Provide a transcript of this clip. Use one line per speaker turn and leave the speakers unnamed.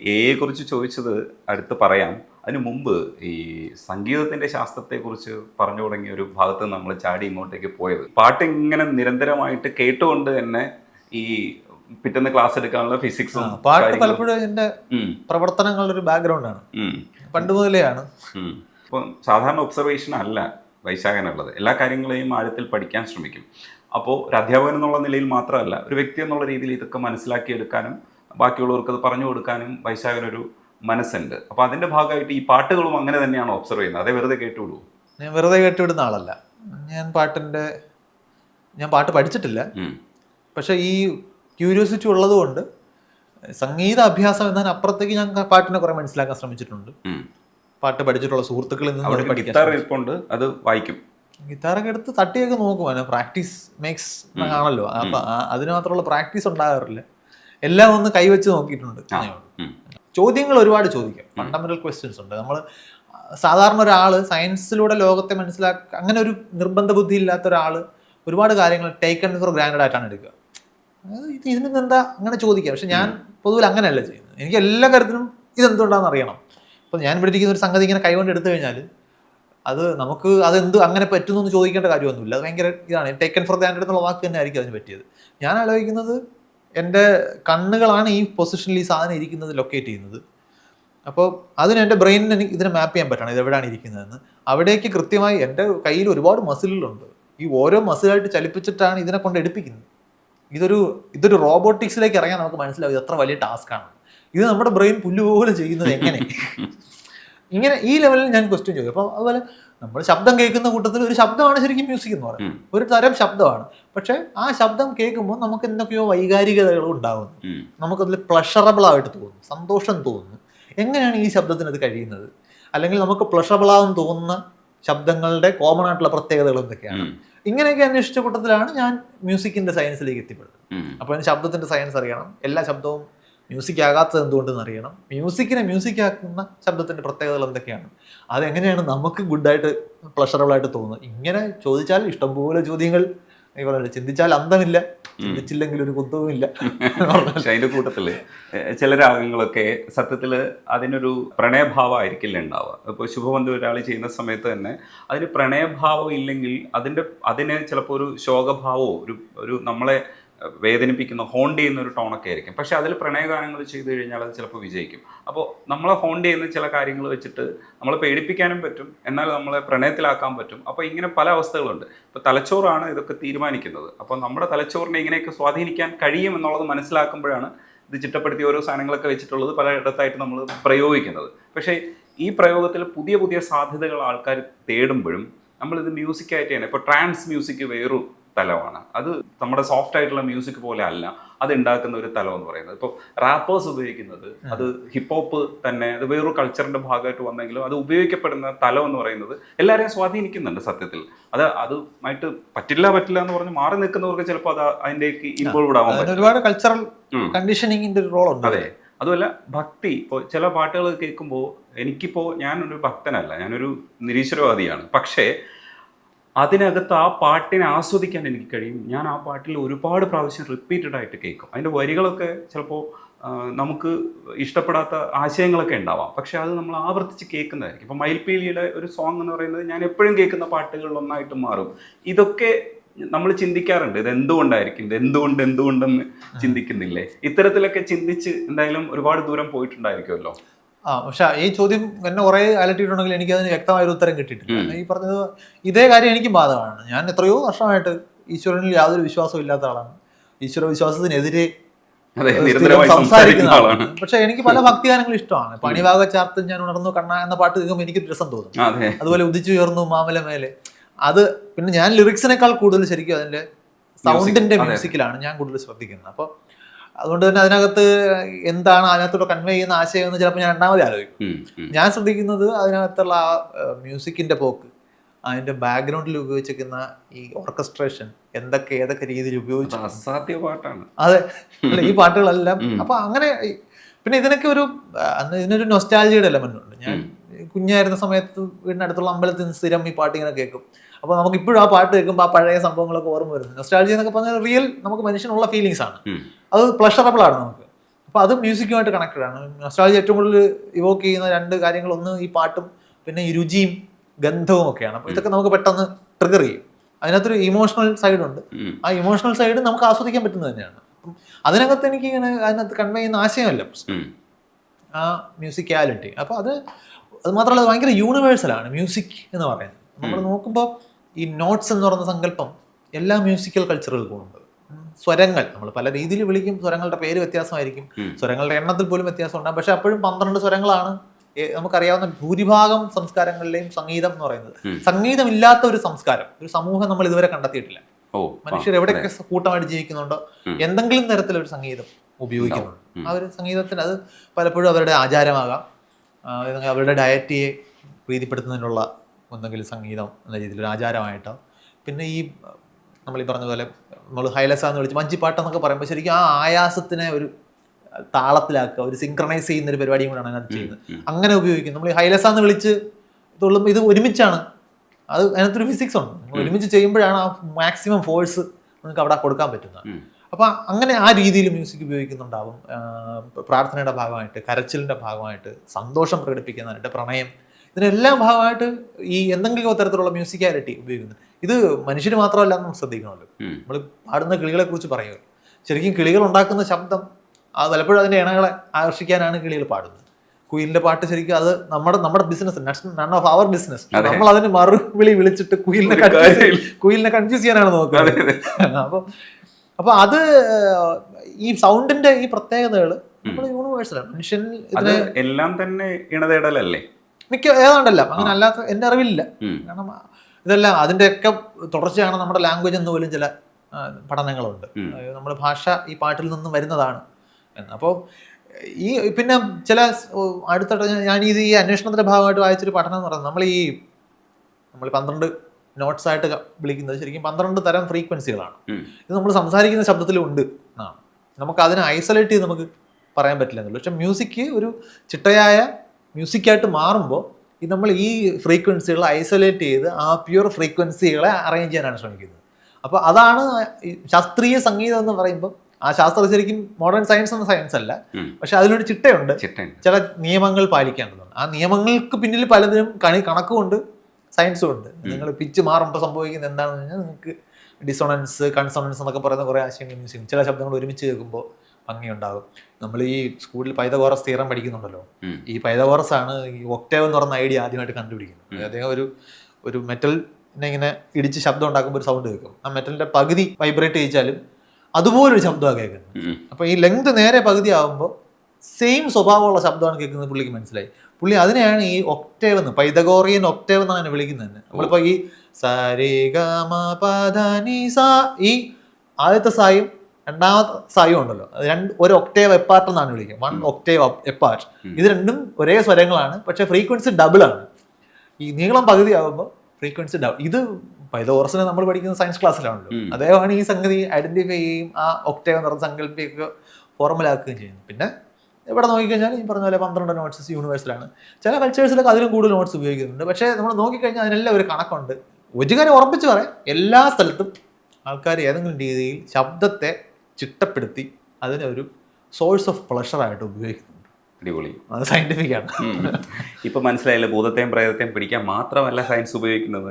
എയെ കുറിച്ച് ചോദിച്ചത് അടുത്ത് പറയാം. അതിന് മുമ്പ് ഈ സംഗീതത്തിന്റെ ശാസ്ത്രത്തെക്കുറിച്ച് പറഞ്ഞു തുടങ്ങിയ ഒരു ഭാഗത്ത് നമ്മൾ ചാടി ഇങ്ങോട്ടേക്ക് പോയത്. പാട്ട് ഇങ്ങനെ നിരന്തരമായിട്ട് കേട്ടുകൊണ്ട് തന്നെ ഈ പിറ്റേന്ന് ക്ലാസ് എടുക്കാനുള്ള ഫിസിക്സും
പാട്ട് പലപ്പോഴും
എന്റെ
പ്രവർത്തനങ്ങളുടെ ഒരു ബാക്ക്ഗ്രൗണ്ടാണ് പണ്ട് മുതലെയാണ്
ആണ്. ഇപ്പം സാധാരണ ഒബ്സർവേഷൻ അല്ല വൈശാഖനുള്ളത്. എല്ലാ കാര്യങ്ങളെയും ആഴത്തിൽ പഠിക്കാൻ ശ്രമിക്കും. അപ്പോൾ ഒരു അധ്യാപകൻ എന്നുള്ള നിലയിൽ മാത്രമല്ല ഒരു വ്യക്തി എന്നുള്ള രീതിയിൽ ഇതൊക്കെ മനസ്സിലാക്കിയെടുക്കാനും ബാക്കിയുള്ളവർക്ക് അത് പറഞ്ഞു കൊടുക്കാനും വൈശാഖനൊരു മനസ്സുണ്ട്. അപ്പോൾ അതിന്റെ ഭാഗമായിട്ട് ഈ പാട്ടുകളും അങ്ങനെ തന്നെയാണ് ഒബ്സർവ് ചെയ്യുന്നത്. അതേ വെറുതെ കേട്ടുവിടൂ
ഞാൻ വെറുതെ കേട്ടുവിടുന്ന ആളല്ല. ഞാൻ പാട്ടിന്റെ ഞാൻ പാട്ട് പഠിച്ചിട്ടില്ല. പക്ഷെ ഈ ക്യൂരിയോസിറ്റി ഉള്ളത് കൊണ്ട് സംഗീത അഭ്യാസം എന്നതിനപ്പുറത്തേക്ക് ഞാൻ പാട്ടിനെ കുറെ മനസ്സിലാക്കാൻ ശ്രമിച്ചിട്ടുണ്ട്. പാട്ട് പഠിച്ചിട്ടുള്ള സുഹൃത്തുക്കളിൽ നിന്ന്
അവിടെ
അത്
ഇരിപ്പുണ്ട് വായിക്കും.
ഗിത്താറൊക്കെ എടുത്ത് തട്ടിയൊക്കെ നോക്കും. പ്രാക്ടീസ് മേക്സ് ആണല്ലോ. അപ്പൊ അതിന് മാത്രമുള്ള പ്രാക്ടീസ് ഉണ്ടാകാറില്ല. എല്ലാം ഒന്ന് കൈവച്ച് നോക്കിയിട്ടുണ്ട്. ചോദ്യങ്ങൾ ഒരുപാട് ചോദിക്കാം. ഫണ്ടമെന്റൽ ക്വസ്റ്റ്യൻസ് ഉണ്ട്. നമ്മൾ സാധാരണ ഒരാൾ സയൻസിലൂടെ ലോകത്തെ മനസ്സിലാക്കുക അങ്ങനെ ഒരു നിർബന്ധ ബുദ്ധി ഇല്ലാത്ത ഒരാൾ ഒരുപാട് കാര്യങ്ങൾ ടേക്കൺ ഫോർ ഗ്രാൻഡഡ് ആയിട്ടാണ് എടുക്കുക. ഇത് ഇതിന് എന്താ അങ്ങനെ ചോദിക്കുക. പക്ഷെ ഞാൻ പൊതുവിൽ അങ്ങനെയല്ല ചെയ്യുന്നത്. എനിക്ക് എല്ലാ കാര്യത്തിനും ഇതെന്തുകൊണ്ടാണെന്ന് അറിയണം. അപ്പോൾ ഞാൻ ഇവിടെ ഇരിക്കുന്ന ഒരു സംഗതി ഇങ്ങനെ കൈകൊണ്ട് എടുത്തു കഴിഞ്ഞാൽ അത് നമുക്ക് അതെന്ത് അങ്ങനെ പറ്റുന്നു എന്ന് ചോദിക്കേണ്ട കാര്യമൊന്നുമില്ല. അത് ഭയങ്കര ഇതാണ്. ടേക്കൺ ഫോർ ഗ്രാൻഡഡ് എന്നുള്ള വാക്ക് തന്നെ ആയിരിക്കും അതിന് പറ്റിയത്. ഞാൻ ആലോചിക്കുന്നത് എന്റെ കണ്ണുകളാണ് ഈ പൊസിഷനിൽ ഈ സാധനം ഇരിക്കുന്നത് ലൊക്കേറ്റ് ചെയ്യുന്നത്. അപ്പോൾ അതിന് എന്റെ ബ്രെയിനിന് എനിക്ക് ഇതിനെ മാപ്പ് ചെയ്യാൻ പറ്റണം. ഇത് എവിടെയാണ് ഇരിക്കുന്നതെന്ന്. അവിടേക്ക് കൃത്യമായി എന്റെ കയ്യിൽ ഒരുപാട് മസിലുകളുണ്ട് ഈ ഓരോ മസിലായിട്ട് ചലിപ്പിച്ചിട്ടാണ് ഇതിനെ കൊണ്ട് എടുപ്പിക്കുന്നത്. ഇതൊരു ഇതൊരു റോബോട്ടിക്സിലേക്ക് ഇറങ്ങാൻ നമുക്ക് മനസ്സിലാവും ഇത് എത്ര വലിയ ടാസ്ക്കാണ് ഇത് നമ്മുടെ ബ്രെയിൻ പുല്ലുപോലെ ചെയ്യുന്നത് എങ്ങനെ? ഇങ്ങനെ ഈ ലെവലിൽ ഞാൻ ക്വസ്റ്റ്യൻ ചോദിക്കും. അപ്പോൾ അതുപോലെ നമ്മൾ ശബ്ദം കേൾക്കുന്ന കൂട്ടത്തിൽ ഒരു ശബ്ദമാണ് ശരിക്കും മ്യൂസിക് എന്ന് പറയുന്നത്. ഒരു തരം ശബ്ദമാണ്. പക്ഷെ ആ ശബ്ദം കേൾക്കുമ്പോൾ നമുക്ക് എന്തൊക്കെയോ വൈകാരികതകൾ ഉണ്ടാകുന്നു. നമുക്കതിൽ പ്ലഷറബിൾ ആയിട്ട് തോന്നുന്നു. സന്തോഷം തോന്നുന്നു. എങ്ങനെയാണ് ഈ ശബ്ദത്തിന് അത് കഴിയുന്നത്? അല്ലെങ്കിൽ നമുക്ക് പ്ലഷറബിൾ ആവും തോന്നുന്ന ശബ്ദങ്ങളുടെ കോമൺ ആയിട്ടുള്ള പ്രത്യേകതകൾ എന്തൊക്കെയാണ്? ഇങ്ങനെയൊക്കെ അന്വേഷിച്ച കൂട്ടത്തിലാണ് ഞാൻ മ്യൂസിക്കിന്റെ സയൻസിലേക്ക് എത്തിപ്പെടുന്നത്.
അപ്പൊ
അപ്പോൾ ശബ്ദത്തിന്റെ സയൻസ് അറിയണം. എല്ലാ ശബ്ദവും മ്യൂസിക് ആകാത്തത് എന്തുകൊണ്ടെന്ന് അറിയണം മ്യൂസിക്കിനെ മ്യൂസിക് ആക്കുന്ന ശബ്ദത്തിന്റെ പ്രത്യേകതകൾ എന്തൊക്കെയാണ്? അതെങ്ങനെയാണ് നമുക്ക് ഗുഡായിട്ട് പ്ലഷറബിളായിട്ട് തോന്നുന്നത്? ഇങ്ങനെ ചോദിച്ചാൽ ഇഷ്ടംപോലെ ചോദ്യങ്ങൾ ഈ പറഞ്ഞില്ലേ, ചിന്തിച്ചാൽ അന്തമില്ല. ചിന്തിച്ചില്ലെങ്കിൽ ഒരു കുന്തവുമില്ല.
പക്ഷെ അതിന്റെ കൂട്ടത്തിൽ ഏഹ്, ചില രാഗങ്ങളൊക്കെ സത്യത്തിൽ അതിനൊരു പ്രണയഭാവം ആയിരിക്കില്ല ഉണ്ടാവുക. ഇപ്പോൾ ശുഭബന്ധു ഒരാൾ ചെയ്യുന്ന സമയത്ത് തന്നെ അതിന് പ്രണയഭാവം ഇല്ലെങ്കിൽ അതിന്റെ അതിന് ചിലപ്പോൾ ഒരു ശോകഭാവമോ ഒരു ഒരു നമ്മളെ വേദനിപ്പിക്കുന്ന ഹോണ്ട് ചെയ്യുന്ന ഒരു ടോണൊക്കെ ആയിരിക്കും. പക്ഷെ അതിൽ പ്രണയഗാനങ്ങൾ ചെയ്തു കഴിഞ്ഞാൽ അത് ചിലപ്പോൾ വിജയിക്കും. അപ്പോൾ നമ്മളെ ഹോണ്ട് ചെയ്യുന്ന ചില കാര്യങ്ങൾ വെച്ചിട്ട് നമ്മളെ പേടിപ്പിക്കാനും പറ്റും. എന്നാൽ നമ്മളെ പ്രണയത്തിലാക്കാൻ പറ്റും. അപ്പോൾ ഇങ്ങനെ പല അവസ്ഥകളുണ്ട്. ഇപ്പോൾ തലച്ചോറാണ് ഇതൊക്കെ തീരുമാനിക്കുന്നത്. അപ്പോൾ നമ്മുടെ തലച്ചോറിനെ ഇങ്ങനെയൊക്കെ സ്വാധീനിക്കാൻ കഴിയും എന്നുള്ളത് മനസ്സിലാക്കുമ്പോഴാണ് ഇത് ചിട്ടപ്പെടുത്തിയ ഓരോ സാധനങ്ങളൊക്കെ വെച്ചിട്ടുള്ളത് പലയിടത്തായിട്ട് നമ്മൾ പ്രയോഗിക്കുന്നത്. പക്ഷേ ഈ പ്രയോഗത്തിൽ പുതിയ പുതിയ സാധ്യതകൾ ആൾക്കാർ തേടുമ്പോഴും നമ്മളിത് മ്യൂസിക്കായിട്ട് തന്നെ ഇപ്പോൾ ട്രാൻസ് മ്യൂസിക് വേറൊരു തലമാണ് അത് നമ്മുടെ സോഫ്റ്റ് ആയിട്ടുള്ള മ്യൂസിക് പോലെ അല്ല. അത് ഉണ്ടാക്കുന്ന ഒരു തലം എന്ന് പറയുന്നത്. ഇപ്പോൾ റാപ്പേഴ്സ് ഉപയോഗിക്കുന്നത് അത് ഹിപ്പ് ഹോപ്പ് തന്നെ അത് വേറൊരു കൾച്ചറിന്റെ ഭാഗമായിട്ട് വന്നെങ്കിലും അത് ഉപയോഗിക്കപ്പെടുന്ന തലം എന്ന് പറയുന്നത് എല്ലാവരെയും സ്വാധീനിക്കുന്നുണ്ട് സത്യത്തിൽ. അത് അതുമായിട്ട് പറ്റില്ല പറ്റില്ല എന്ന് പറഞ്ഞ് മാറി നിൽക്കുന്നവർക്ക് ചിലപ്പോൾ അത് അതിന്റെക്ക് ഇൻവോൾവ് ആവാൻ
ഒരുപാട് കൾച്ചറൽ കണ്ടീഷനിങ്ങിന്റെ ഒരു റോൾ ഉണ്ട്.
അതെ. അതുമല്ല ഭക്തി. ഇപ്പോൾ ചില പാട്ടുകൾ കേൾക്കുമ്പോൾ എനിക്കിപ്പോൾ ഞാനൊരു ഭക്തനല്ല. ഞാനൊരു നിരീശ്വരവാദിയാണ്. പക്ഷേ അതിനകത്ത് ആ പാട്ടിനെ ആസ്വദിക്കാൻ എനിക്ക് കഴിയും. ഞാൻ ആ പാട്ടിൽ ഒരുപാട് പ്രാവശ്യം റിപ്പീറ്റഡ് ആയിട്ട് കേൾക്കും. അതിന്റെ വരികളൊക്കെ ചിലപ്പോൾ നമുക്ക് ഇഷ്ടപ്പെടാത്ത ആശയങ്ങളൊക്കെ ഉണ്ടാവാം. പക്ഷെ അത് നമ്മൾ ആവർത്തിച്ച് കേൾക്കുന്നതായിരിക്കും. ഇപ്പം മയിൽപീലിയുടെ ഒരു സോങ് എന്ന് പറയുന്നത് ഞാൻ എപ്പോഴും കേൾക്കുന്ന പാട്ടുകളിലൊന്നായിട്ട് മാറും. ഇതൊക്കെ നമ്മൾ ചിന്തിക്കാറുണ്ട്. ഇത് എന്തുകൊണ്ടായിരിക്കും? ഇത് എന്തുകൊണ്ട് എന്തുകൊണ്ടെന്ന് ചിന്തിക്കുന്നില്ലേ? ഇത്തരത്തിലൊക്കെ ചിന്തിച്ച് എന്തായാലും ഒരുപാട് ദൂരം പോയിട്ടുണ്ടായിരിക്കുമല്ലോ.
ആ പക്ഷെ ഈ ചോദ്യം എന്നെ കുറെ അലട്ടിയിട്ടുണ്ടെങ്കിൽ എനിക്ക് അതിന് വ്യക്തമായൊരു ഉത്തരം കിട്ടിയിട്ടില്ല. ഈ പറഞ്ഞത് ഇതേ കാര്യം എനിക്കും ബാധകമാണ്. ഞാൻ എത്രയോ വർഷമായിട്ട് ഈശ്വരനിൽ യാതൊരു വിശ്വാസവും ഇല്ലാത്ത ആളാണ്. ഈശ്വര വിശ്വാസത്തിനെതിരെ സംസാരിക്കുന്ന
ആളാണ്.
പക്ഷെ എനിക്ക് പല ഭക്തിഗാനങ്ങളും ഇഷ്ടമാണ്. പണിവാക ചാർത്ത് ഞാൻ ഉണർന്നു കണ്ണ എന്ന പാട്ട് കേൾക്കുമ്പോൾ എനിക്ക് രസം തോന്നും. അതുപോലെ ഉദിച്ചു ഉയർന്നു മാമല മേലെ. അത് പിന്നെ ഞാൻ ലിറിക്സിനേക്കാൾ കൂടുതൽ ശരിക്കും അതിന്റെ സൗണ്ടിന്റെ മ്യൂസിക്കിലാണ് ഞാൻ കൂടുതൽ ശ്രദ്ധിക്കുന്നത്. അപ്പോൾ അതുകൊണ്ട് തന്നെ അതിനകത്ത് എന്താണ് അതിനകത്തൂടെ കൺവേ ചെയ്യുന്ന ആശയം എന്ന് ചിലപ്പോൾ ഞാൻ രണ്ടാമത് ആലോചിക്കും. ഞാൻ ശ്രദ്ധിക്കുന്നത് അതിനകത്തുള്ള ആ മ്യൂസിക്കിന്റെ പോക്ക് അതിന്റെ ബാക്ക്ഗ്രൗണ്ടിൽ ഉപയോഗിച്ചിരിക്കുന്ന ഈ ഓർക്കസ്ട്രേഷൻ എന്തൊക്കെ ഏതൊക്കെ രീതിയിൽ ഉപയോഗിച്ചു.
അസാധ്യ പാട്ടാണ്.
അതെ. ഈ പാട്ടുകളെല്ലാം. അപ്പൊ അങ്ങനെ പിന്നെ ഇതിനൊക്കെ ഒരു അന്ന് ഇതിനൊരു നൊസ്റ്റാലജിയുടെ എലമെന്റ് ഉണ്ട്. ഞാൻ കുഞ്ഞായിരുന്ന സമയത്ത് വീടിനടുത്തുള്ള അമ്പലത്തിൽ നിന്ന് സ്ഥിരം ഈ പാട്ട് ഇങ്ങനെ കേൾക്കും. അപ്പൊ നമുക്ക് ഇപ്പോഴും ആ പാട്ട് കേൾക്കുമ്പോൾ ആ പഴയ സംഭവങ്ങളൊക്കെ ഓർമ്മ വരുന്നു നൊസ്റ്റാൾജി എന്നൊക്കെ പറഞ്ഞാൽ റിയൽ നമുക്ക് മനുഷ്യനുള്ള ഫീലിങ്സ് ആണ്. അത് പ്ലഷറബിൾ ആണ് നമുക്ക്. അപ്പോൾ അത് മ്യൂസിക്കുമായിട്ട് കണക്റ്റഡ് ആണ്. നൊസ്റ്റാൾജി ഏറ്റവും കൂടുതൽ ഇവോക്ക് ചെയ്യുന്ന രണ്ട് കാര്യങ്ങൾ ഒന്ന് ഈ പാട്ടും പിന്നെ ഈ രുചിയും ഗന്ധവും ഒക്കെയാണ്. അപ്പോൾ ഇതൊക്കെ നമുക്ക് പെട്ടെന്ന് ട്രിഗർ ചെയ്യും. അതിനകത്തൊരു ഇമോഷണൽ സൈഡ് ഉണ്ട്. ആ ഇമോഷണൽ സൈഡ് നമുക്ക് ആസ്വദിക്കാൻ പറ്റുന്നത് തന്നെയാണ്. അപ്പം അതിനകത്ത് എനിക്ക് ഇങ്ങനെ അതിനകത്ത് കൺവേ ചെയ്യുന്ന ആശയമല്ല. ആ മ്യൂസിക്കാലിറ്റി അപ്പോൾ അത് അത് മാത്രമല്ല ഭയങ്കര യൂണിവേഴ്സലാണ് മ്യൂസിക് എന്ന് പറയുന്നത്. നമ്മൾ നോക്കുമ്പോൾ ഈ നോട്ട്സ് എന്ന് പറയുന്ന സങ്കല്പം എല്ലാ മ്യൂസിക്കൽ കൾച്ചറുകൾക്കും ഉണ്ട് സ്വരങ്ങൾ നമ്മൾ പല രീതിയിൽ വിളിക്കും സ്വരങ്ങളുടെ പേര് വ്യത്യാസമായിരിക്കും. സ്വരങ്ങളുടെ എണ്ണത്തിൽ പോലും വ്യത്യാസം ഉണ്ടാകും. പക്ഷെ അപ്പോഴും പന്ത്രണ്ട് സ്വരങ്ങളാണ് നമുക്കറിയാവുന്ന ഭൂരിഭാഗം സംസ്കാരങ്ങളിലെയും സംഗീതം എന്ന് പറയുന്നത്.
സംഗീതം
സംഗീതമില്ലാത്ത ഒരു സംസ്കാരം ഒരു സമൂഹം നമ്മൾ ഇതുവരെ കണ്ടെത്തിയിട്ടില്ല. മനുഷ്യർ എവിടെയൊക്കെ കൂട്ടമായിട്ട് ജീവിക്കുന്നുണ്ടോ എന്തെങ്കിലും തരത്തിൽ ഒരു സംഗീതം ഉപയോഗിക്കുന്നുണ്ട്. ആ ഒരു സംഗീതത്തിന് അത് പലപ്പോഴും അവരുടെ ആചാരമാകാം. അവരുടെ ഡയറ്റിയെ പ്രീതിപ്പെടുത്തുന്നതിനുള്ള എന്തെങ്കിലും സംഗീതം എന്ന രീതിയിൽ ഒരു ആചാരമായിട്ടോ. പിന്നെ ഈ നമ്മൾ ഈ പറഞ്ഞ പോലെ നമ്മൾ ഹൈലസ എന്ന് വിളിച്ച് മഞ്ചിപ്പാട്ട് എന്നൊക്കെ പറയുമ്പോൾ ശരിക്കും ആ ആയാസത്തിനെ ഒരു താളത്തിലാക്കുക ഒരു സിങ്ക്രണൈസ് ചെയ്യുന്ന ഒരു പരിപാടിയും കൂടെയാണ് അതിനകത്ത് ചെയ്യുന്നത്. അങ്ങനെ ഉപയോഗിക്കും നമ്മൾ ഈ ഹൈലസ എന്ന് വിളിച്ച് തുള്ളുമ്പോൾ ഇത് ഒരുമിച്ചാണ്. അത് അതിനകത്തൊരു ഫിസിക്സ് ഉണ്ട്. നമ്മൾ ഒരുമിച്ച് ചെയ്യുമ്പോഴാണ് ആ മാക്സിമം ഫോഴ്സ് നമുക്ക് അവിടെ കൊടുക്കാൻ പറ്റുന്നത്. അപ്പോൾ അങ്ങനെ ആ രീതിയിൽ മ്യൂസിക് ഉപയോഗിക്കുന്നുണ്ടാവും. പ്രാർത്ഥനയുടെ ഭാഗമായിട്ട് കരച്ചിലിന്റെ ഭാഗമായിട്ട് സന്തോഷം പ്രകടിപ്പിക്കുന്നതിനായിട്ട് പ്രണയം ഇതിനെല്ലാം ഭാഗമായിട്ട് ഈ എന്തെങ്കിലും തരത്തിലുള്ള മ്യൂസിക്കാലിറ്റി ഉപയോഗിക്കുന്നത് ഇത് മനുഷ്യർ മാത്രമല്ല നമ്മൾ ശ്രദ്ധിക്കണമല്ലോ. നമ്മൾ പാടുന്ന കിളികളെ കുറിച്ച് പറയുക. ശരിക്കും കിളികൾ ഉണ്ടാക്കുന്ന ശബ്ദം ആ പലപ്പോഴും അതിന്റെ ഇണകളെ ആകർഷിക്കാനാണ് കിളികൾ പാടുന്നത്. കുയിലിന്റെ പാട്ട് ശരിക്കും അത് നമ്മുടെ നമ്മുടെ business none of our business. നമ്മൾ അതിന് മറുവിളി വിളിച്ചിട്ട് കുയിലിനെ. കുയിലിനെ കൺഫ്യൂസ് ചെയ്യാനാണ് നോക്കുന്നത്. അപ്പൊ അപ്പൊ അത് ഈ സൗണ്ടിന്റെ ഈ പ്രത്യേകതകൾ നമ്മൾ യൂണിവേഴ്സലാണ് മനുഷ്യൻ
എല്ലാം തന്നെ ഇണതേടലല്ലേ?
മിക്ക ഏതാണ്ടല്ല. അങ്ങനെ അല്ലാത്ത എന്റെ അറിവില്ല കാരണം ഇതെല്ലാം അതിന്റെയൊക്കെ തുടർച്ചയാണ് നമ്മുടെ ലാംഗ്വേജ് എന്ന് പോലും ചില പഠനങ്ങളുണ്ട്. നമ്മുടെ ഭാഷ ഈ പാട്ടിൽ നിന്നും വരുന്നതാണ്. എന്ന് അപ്പോൾ ഈ പിന്നെ ചില അടുത്ത അടുത്തിടെ ഞാൻ- ഇത് ഈ അന്വേഷണത്തിന്റെ ഭാഗമായിട്ട് വായിച്ചൊരു പഠനം എന്ന് പറയുന്നത് നമ്മൾ ഈ നമ്മൾ പന്ത്രണ്ട് നോട്ട്സ് ആയിട്ട് വിളിക്കുന്നത് ശരിക്കും പന്ത്രണ്ട് തരം ഫ്രീക്വൻസികളാണ് ഇത് നമ്മൾ സംസാരിക്കുന്ന ശബ്ദത്തിലും ഉണ്ട് എന്നാണ്. നമുക്ക് അതിനെ ഐസൊലേറ്റ് ചെയ്ത് നമുക്ക് പറയാൻ പറ്റില്ല എന്നുള്ളൂ. പക്ഷെ മ്യൂസിക് ഒരു ചിട്ടയായ മ്യൂസിക്കായിട്ട് മാറുമ്പോൾ ഈ നമ്മൾ ഈ ഫ്രീക്വൻസികളെ ഐസൊലേറ്റ് ചെയ്ത് ആ പ്യുവർ ഫ്രീക്വൻസികളെ അറേഞ്ച് ചെയ്യാനാണ് ശ്രമിക്കുന്നത്. അപ്പോൾ അതാണ് ശാസ്ത്രീയ സംഗീതം എന്ന് പറയുമ്പോൾ ആ ശാസ്ത്രം ശരിക്കും മോഡേൺ സയൻസ് എന്ന സയൻസ് അല്ല. പക്ഷെ അതിലൊരു ചിട്ടയുണ്ട്. ചില നിയമങ്ങൾ പാലിക്കേണ്ടതുണ്ട് ആ നിയമങ്ങൾക്ക് പിന്നിൽ പലതിനും കണി കണക്കുമുണ്ട് സയൻസും ഉണ്ട്. നിങ്ങൾ പിച്ച് മാറുമ്പോൾ സംഭവിക്കുന്നത് എന്താണെന്ന് കഴിഞ്ഞാൽ നിങ്ങൾക്ക് ഡിസോണൻസ് കൺസോണൻസ് എന്നൊക്കെ പറയുന്ന കുറേ ആശയങ്ങൾ ചില ശബ്ദങ്ങൾ ഒരുമിച്ച് കേൾക്കുമ്പോൾ ഭംഗിയുണ്ടാകും. നമ്മൾ ഈ സ്കൂളിൽ പൈതകോറസ് തീരം പഠിക്കുന്നുണ്ടല്ലോ. ഈ പൈതകോറസ് ആണ് ഈ ഒക്ടേവ് എന്ന് പറഞ്ഞ ഐഡിയ ആദ്യമായിട്ട് കണ്ടുപിടിക്കുന്നത്. അദ്ദേഹം ഒരു ഒരു മെറ്റലിനെ ഇങ്ങനെ ഇടിച്ച് ശബ്ദം ഉണ്ടാക്കുമ്പോൾ ഒരു സൗണ്ട് കേൾക്കും. ആ മെറ്റലിന്റെ പകുതി വൈബ്രേറ്റ് ചെയ്യിച്ചാലും അതുപോലൊരു ശബ്ദമാണ് കേൾക്കുന്നത്.
അപ്പൊ
അപ്പോൾ ഈ ലെങ്ത് നേരെ പകുതി ആകുമ്പോൾ സെയിം സ്വഭാവമുള്ള ശബ്ദമാണ് കേൾക്കുന്നത് പുള്ളിക്ക് മനസ്സിലായി. പുള്ളി അതിനെയാണ് ഈ ഒക്ടേവ് എന്ന് പൈതഗോറിയൻ ഒക്ടേവ് എന്നാണ് അതിനെ വിളിക്കുന്നത്. തന്നെ നമ്മളിപ്പോൾ ഈ സരിഗമ പധനി സ ഈ ആദ്യത്തെ സായും രണ്ടാമത്തെ സായും ഉണ്ടല്ലോ. അത് രണ്ട് ഒരു ഒക്ടേവ് എപ്പാർട്ട് എന്നാണ് വിളിക്കുക. വൺ ഒക്ടേവ് എപ്പാർട്ട് ഇത് രണ്ടും ഒരേ സ്വരങ്ങളാണ് പക്ഷേ ഫ്രീക്വൻസി ഡബിൾ ആണ്. ഈ നീളം പകുതി ആകുമ്പോൾ ഫ്രീക്വൻസി ഡബിൾ ഇത് പൈതോറസിനെ നമ്മൾ പഠിക്കുന്ന സയൻസ് ക്ലാസ്സിലാണല്ലോ. അദ്ദേഹമാണ് ഈ സംഗതി ഐഡന്റിഫൈ ചെയ്യുകയും ആ ഒക്ടേവ് എന്ന് പറഞ്ഞ സങ്കല്പിക്കുക ഫോർമുലാക്കുകയും ചെയ്യുന്നത്. പിന്നെ ഇവിടെ നോക്കിക്കഴിഞ്ഞാൽ ഈ പറഞ്ഞ പോലെ പന്ത്രണ്ട് നോട്ട്സ് യൂണിവേഴ്സിലാണ് ചില കൾച്ചേഴ്സിലൊക്കെ അതിലും കൂടുതൽ നോട്ട്സ് ഉപയോഗിക്കുന്നുണ്ട്. പക്ഷേ നമ്മൾ നോക്കിക്കഴിഞ്ഞാൽ അതിനെല്ലാം ഒരു കണക്കുണ്ട്. ഒരു കാര്യം ഉറപ്പിച്ച് പറയാം. എല്ലാ സ്ഥലത്തും ആൾക്കാർ ഏതെങ്കിലും രീതിയിൽ ശബ്ദത്തെ ചിട്ടപ്പെടുത്തി അതിനെ ഒരു സോഴ്സ് ഓഫ് പ്ലഷറായിട്ട് ഉപയോഗിക്കുന്നുണ്ട്.
അടിപൊളി.
അത് സയന്റിഫിക് ആണ്.
ഇപ്പൊ മനസ്സിലായില്ലേ ഭൂതത്തെയും പ്രേതത്തെയും പിടിക്കാൻ മാത്രമല്ല സയൻസ് ഉപയോഗിക്കുന്നത്.